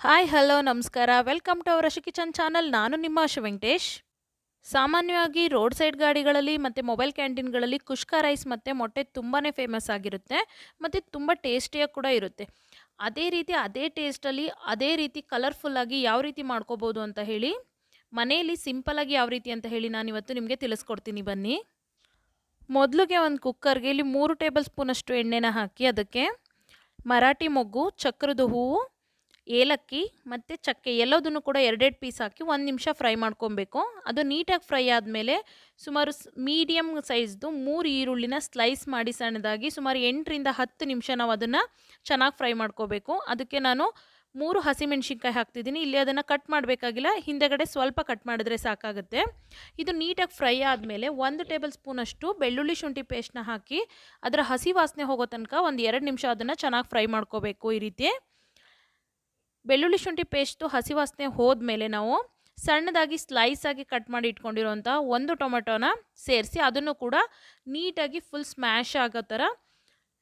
Hi hello ನಮಸ್ಕಾರ. Welcome to our Ashi kitchen channel ನಾನು ನಿಮ್ಮ ವೆಂಕಟೇಶ್. ಸಾಮಾನ್ಯವಾಗಿ ರೋಡ್ ಸೈಡ್ ಗಾಡಿಗಳಲ್ಲಿ ಮತ್ತು ಮೊಬೈಲ್ ಕ್ಯಾಂಟೀನ್ಗಳಲ್ಲಿ ಕುಷ್ಕ ರೈಸ್ ಮತ್ತು ಮೊಟ್ಟೆ ತುಂಬಾ ಫೇಮಸ್ ಆಗಿರುತ್ತೆ. ಮತ್ತು ತುಂಬ ಟೇಸ್ಟಿಯಾಗಿ ಕೂಡ ಇರುತ್ತೆ. ಅದೇ ರೀತಿ, ಅದೇ ಟೇಸ್ಟಲ್ಲಿ ಅದೇ ರೀತಿ ಕಲರ್ಫುಲ್ಲಾಗಿ ಯಾವ ರೀತಿ ಮಾಡ್ಕೋಬೋದು ಅಂತ ಹೇಳಿ, ಮನೆಯಲ್ಲಿ ಸಿಂಪಲಾಗಿ ಯಾವ ರೀತಿ ಅಂತ ಹೇಳಿ ನಾನು ಇವತ್ತು ನಿಮಗೆ ತಿಳಿಸ್ಕೊಡ್ತೀನಿ. ಬನ್ನಿ. ಮೊದಲಿಗೆ ಒಂದು ಕುಕ್ಕರ್ಗೆ ಇಲ್ಲಿ ಮೂರು ಟೇಬಲ್ ಸ್ಪೂನಷ್ಟು ಎಣ್ಣೆನ ಹಾಕಿ ಅದಕ್ಕೆ ಮರಾಠಿ ಮೊಗ್ಗು, ಚಕ್ರದ ಹೂವು ಏಲಕ್ಕಿ ಮತ್ತು ಚಕ್ಕೆ ಎಲ್ಲದನ್ನು ಕೂಡ ಎರಡೆರಡು ಪೀಸ್ ಹಾಕಿ ಒಂದು ನಿಮಿಷ ಫ್ರೈ ಮಾಡ್ಕೊಬೇಕು. ಅದು ನೀಟಾಗಿ ಫ್ರೈ ಆದಮೇಲೆ ಸುಮಾರು ಮೀಡಿಯಮ್ ಸೈಜ್ದು ಮೂರು ಈರುಳ್ಳಿನ ಸ್ಲೈಸ್ ಮಾಡಿ ಸಣ್ಣದಾಗಿ ಸುಮಾರು ಎಂಟರಿಂದ ಹತ್ತು ನಿಮಿಷ ನಾವು ಅದನ್ನು ಚೆನ್ನಾಗಿ ಫ್ರೈ ಮಾಡ್ಕೋಬೇಕು. ಅದಕ್ಕೆ ನಾನು ಮೂರು ಹಸಿಮೆಣ್ಸಿನ್ಕಾಯಿ ಹಾಕ್ತಿದ್ದೀನಿ. ಇಲ್ಲಿ ಅದನ್ನು ಕಟ್ ಮಾಡಬೇಕಾಗಿಲ್ಲ. ಹಿಂದೆಗಡೆ ಸ್ವಲ್ಪ ಕಟ್ ಮಾಡಿದ್ರೆ ಸಾಕಾಗುತ್ತೆ. ಇದು ನೀಟಾಗಿ ಫ್ರೈ ಆದಮೇಲೆ ಒಂದು ಟೇಬಲ್ ಸ್ಪೂನಷ್ಟು ಬೆಳ್ಳುಳ್ಳಿ ಶುಂಠಿ ಪೇಸ್ಟ್ನ ಹಾಕಿ ಅದರ ಹಸಿ ವಾಸನೆ ಹೋಗೋ ತನಕ ಒಂದು ಎರಡು ನಿಮಿಷ ಅದನ್ನು ಚೆನ್ನಾಗಿ ಫ್ರೈ ಮಾಡ್ಕೋಬೇಕು ಈ ರೀತಿ. ಬೆಳ್ಳುಳ್ಳಿ ಶುಂಠಿ ಪೇಸ್ಟು ಹಸಿ ವಾಸನೆ ಹೋದ್ಮೇಲೆ ನಾವು ಸಣ್ಣದಾಗಿ ಸ್ಲೈಸ್ ಆಗಿ ಕಟ್ ಮಾಡಿ ಇಟ್ಕೊಂಡಿರೋಂಥ ಒಂದು ಟೊಮೆಟೊನ ಸೇರಿಸಿ ಅದನ್ನು ಕೂಡ ನೀಟಾಗಿ ಫುಲ್ ಸ್ಮ್ಯಾಶ್ ಆಗೋ ಥರ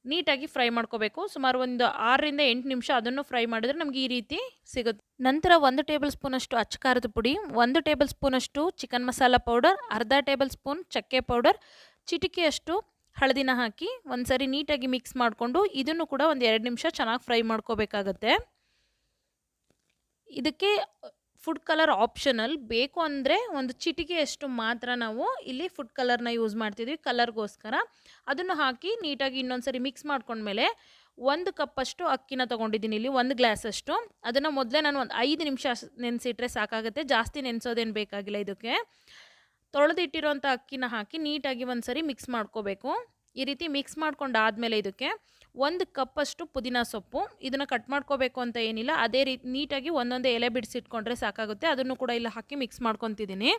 ನೀಟಾಗಿ ಫ್ರೈ ಮಾಡ್ಕೋಬೇಕು. ಸುಮಾರು ಒಂದು ಆರರಿಂದ ಎಂಟು ನಿಮಿಷ ಅದನ್ನು ಫ್ರೈ ಮಾಡಿದ್ರೆ ನಮಗೆ ಈ ರೀತಿ ಸಿಗುತ್ತೆ. ನಂತರ ಒಂದು ಟೇಬಲ್ ಸ್ಪೂನಷ್ಟು ಅಚ್ಚ ಖಾರದ ಪುಡಿ, ಒಂದು ಟೇಬಲ್ ಸ್ಪೂನಷ್ಟು ಚಿಕನ್ ಮಸಾಲ ಪೌಡರ್ ಅರ್ಧ ಟೇಬಲ್ ಸ್ಪೂನ್ ಚಕ್ಕೆ ಪೌಡರ್ ಚಿಟಿಕೆಯಷ್ಟು ಹಳದಿನ ಹಾಕಿ ಒಂದು ಸರಿ ನೀಟಾಗಿ ಮಿಕ್ಸ್ ಮಾಡಿಕೊಂಡು ಇದನ್ನು ಕೂಡ ಒಂದು ಎರಡು ನಿಮಿಷ ಚೆನ್ನಾಗಿ ಫ್ರೈ ಮಾಡ್ಕೋಬೇಕಾಗತ್ತೆ. ಇದಕ್ಕೆ ಫುಡ್ ಕಲರ್ ಆಪ್ಷನಲ್ ಬೇಕು ಅಂದರೆ ಒಂದು ಚಿಟಿಕೆಯಷ್ಟು ಮಾತ್ರ ನಾವು ಇಲ್ಲಿ ಫುಡ್ ಕಲರ್ನ ಯೂಸ್ ಮಾಡ್ತಿದ್ವಿ ಕಲರ್ಗೋಸ್ಕರ ಅದನ್ನು ಹಾಕಿ ನೀಟಾಗಿ ಇನ್ನೊಂದು ಸರಿ ಮಿಕ್ಸ್ ಮಾಡ್ಕೊಂಡ್ಮೇಲೆ ಒಂದು ಕಪ್ಪಷ್ಟು ಅಕ್ಕಿನ ತೊಗೊಂಡಿದ್ದೀನಿ ಇಲ್ಲಿ, ಒಂದು ಗ್ಲಾಸಷ್ಟು. ಅದನ್ನು ಮೊದಲೇ ನಾನು ಒಂದು ಐದು ನಿಮಿಷ ನೆನೆಸಿಟ್ರೆ ಸಾಕಾಗುತ್ತೆ, ಜಾಸ್ತಿ ನೆನೆಸೋದೇನು ಬೇಕಾಗಿಲ್ಲ ಇದಕ್ಕೆ. ತೊಳೆದಿಟ್ಟಿರೋಂಥ ಅಕ್ಕಿನ ಹಾಕಿ ನೀಟಾಗಿ ಒಂದು ಸರಿ ಮಿಕ್ಸ್ ಮಾಡ್ಕೋಬೇಕು. ಈ ರೀತಿ ಮಿಕ್ಸ್ ಮಾಡ್ಕೊಂಡಾದಮೇಲೆ ಇದಕ್ಕೆ ಒಂದು ಕಪ್ಪಷ್ಟು ಪುದೀನ ಸೊಪ್ಪು. ಇದನ್ನು ಕಟ್ ಮಾಡ್ಕೋಬೇಕು ಅಂತ ಏನಿಲ್ಲ. ಅದೇ ರೀತಿ ನೀಟಾಗಿ ಒಂದೊಂದೇ ಎಲೆ ಬಿಡಿಸಿಟ್ಕೊಂಡ್ರೆ ಸಾಕಾಗುತ್ತೆ. ಅದನ್ನು ಕೂಡ ಇಲ್ಲಿ ಹಾಕಿ ಮಿಕ್ಸ್ ಮಾಡ್ಕೊತಿದ್ದೀನಿ.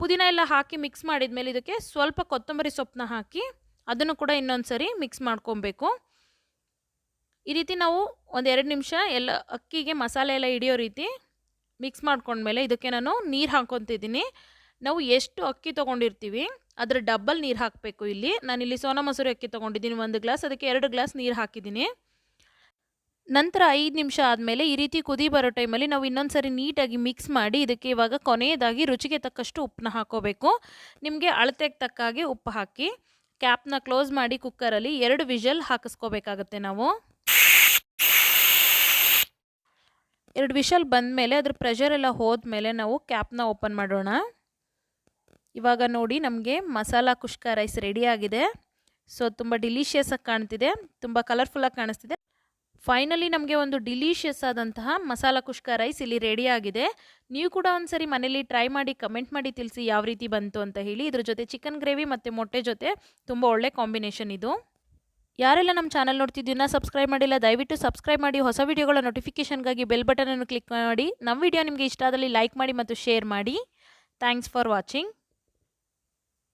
ಪುದೀನ ಎಲ್ಲ ಹಾಕಿ ಮಿಕ್ಸ್ ಮಾಡಿದ್ಮೇಲೆ ಇದಕ್ಕೆ ಸ್ವಲ್ಪ ಕೊತ್ತಂಬರಿ ಸೊಪ್ಪನ್ನ ಹಾಕಿ ಅದನ್ನು ಕೂಡ ಇನ್ನೊಂದು ಸರಿ ಮಿಕ್ಸ್ ಮಾಡ್ಕೊಬೇಕು. ಈ ರೀತಿ ನಾವು ಒಂದು ಎರಡು ನಿಮಿಷ ಎಲ್ಲ ಅಕ್ಕಿಗೆ ಮಸಾಲೆ ಎಲ್ಲ ಹಿಡಿಯೋ ರೀತಿ ಮಿಕ್ಸ್ ಮಾಡ್ಕೊಂಡ್ಮೇಲೆ ಇದಕ್ಕೆ ನಾನು ನೀರು ಹಾಕ್ಕೊತಿದ್ದೀನಿ. ನಾವು ಎಷ್ಟು ಅಕ್ಕಿ ತೊಗೊಂಡಿರ್ತೀವಿ, ಅದರ ಡಬ್ಬಲ್ ನೀರು ಹಾಕಬೇಕು ಇಲ್ಲಿ. ನಾನಿಲ್ಲಿ ಸೋನಾ ಮಸೂರಿ ಅಕ್ಕಿ ತೊಗೊಂಡಿದ್ದೀನಿ ಒಂದು ಗ್ಲಾಸ್, ಅದಕ್ಕೆ ಎರಡು ಗ್ಲಾಸ್ ನೀರು ಹಾಕಿದ್ದೀನಿ. ನಂತರ ಐದು ನಿಮಿಷ ಆದಮೇಲೆ ಈ ರೀತಿ ಕುದಿ ಬರೋ ಟೈಮಲ್ಲಿ ನಾವು ಇನ್ನೊಂದು ಸರಿ ನೀಟಾಗಿ ಮಿಕ್ಸ್ ಮಾಡಿ ಇದಕ್ಕೆ ಇವಾಗ ಕೊನೆಯದಾಗಿ ರುಚಿಗೆ ತಕ್ಕಷ್ಟು ಉಪ್ಪನ್ನ ಹಾಕೋಬೇಕು. ನಿಮಗೆ ಅಳತೆಗೆ ತಕ್ಕ ಹಾಗೆ ಉಪ್ಪು ಹಾಕಿ ಕ್ಯಾಪ್ನ ಕ್ಲೋಸ್ ಮಾಡಿ ಕುಕ್ಕರಲ್ಲಿ ಎರಡು ವಿಷಲ್ ಹಾಕಿಸ್ಕೋಬೇಕಾಗತ್ತೆ ನಾವು. ಎರಡು ವಿಷಲ್ ಬಂದಮೇಲೆ ಅದ್ರ ಪ್ರೆಷರ್ ಎಲ್ಲ ಹೋದ್ಮೇಲೆ ನಾವು ಕ್ಯಾಪ್ನ ಓಪನ್ ಮಾಡೋಣ. ಇವಾಗ ನೋಡಿ ನಮಗೆ ಮಸಾಲ ಕುಷ್ಕ ರೈಸ್ ರೆಡಿ ಆಗಿದೆ. ಸೊ ತುಂಬ ಡಿಲೀಷಿಯಸ್ಸಾಗಿ ಕಾಣ್ತಿದೆ. ತುಂಬ ಕಲರ್ಫುಲ್ಲಾಗಿ ಕಾಣಿಸ್ತಿದೆ. ಫೈನಲಿ ನಮಗೆ ಒಂದು ಡಿಲೀಷಿಯಸ್ ಆದಂತಹ ಮಸಾಲ ಕುಷ್ಕ ರೈಸ್ ಇಲ್ಲಿ ರೆಡಿ ಆಗಿದೆ. ನೀವು ಕೂಡ ಒಂದ್ಸರಿ ಮನೇಲಿ ಟ್ರೈ ಮಾಡಿ ಕಮೆಂಟ್ ಮಾಡಿ ತಿಳಿಸಿ ಯಾವ ರೀತಿ ಬಂತು ಅಂತ ಹೇಳಿ. ಇದ್ರ ಜೊತೆ ಚಿಕನ್ ಗ್ರೇವಿ ಮತ್ತು ಮೊಟ್ಟೆ ಜೊತೆ ತುಂಬ ಒಳ್ಳೆ ಕಾಂಬಿನೇಷನ್ ಇದು. ಯಾರೆಲ್ಲ ನಮ್ಮ ಚಾನಲ್ ನೋಡ್ತಿದ್ದೀನ ಸಬ್ಸ್ಕ್ರೈಬ್ ಮಾಡಿಲ್ಲ, ದಯವಿಟ್ಟು ಸಬ್ಸ್ಕ್ರೈಬ್ ಮಾಡಿ. ಹೊಸ ವಿಡಿಯೋಗಳ ನೋಟಿಫಿಕೇಷನ್ಗಾಗಿ ಬೆಲ್ ಬಟನನ್ನು ಕ್ಲಿಕ್ ಮಾಡಿ. ನಮ್ಮ ವಿಡಿಯೋ ನಿಮಗೆ ಇಷ್ಟ ಆದಲ್ಲಿ ಲೈಕ್ ಮಾಡಿ ಮತ್ತು ಶೇರ್ ಮಾಡಿ. Thanks for watching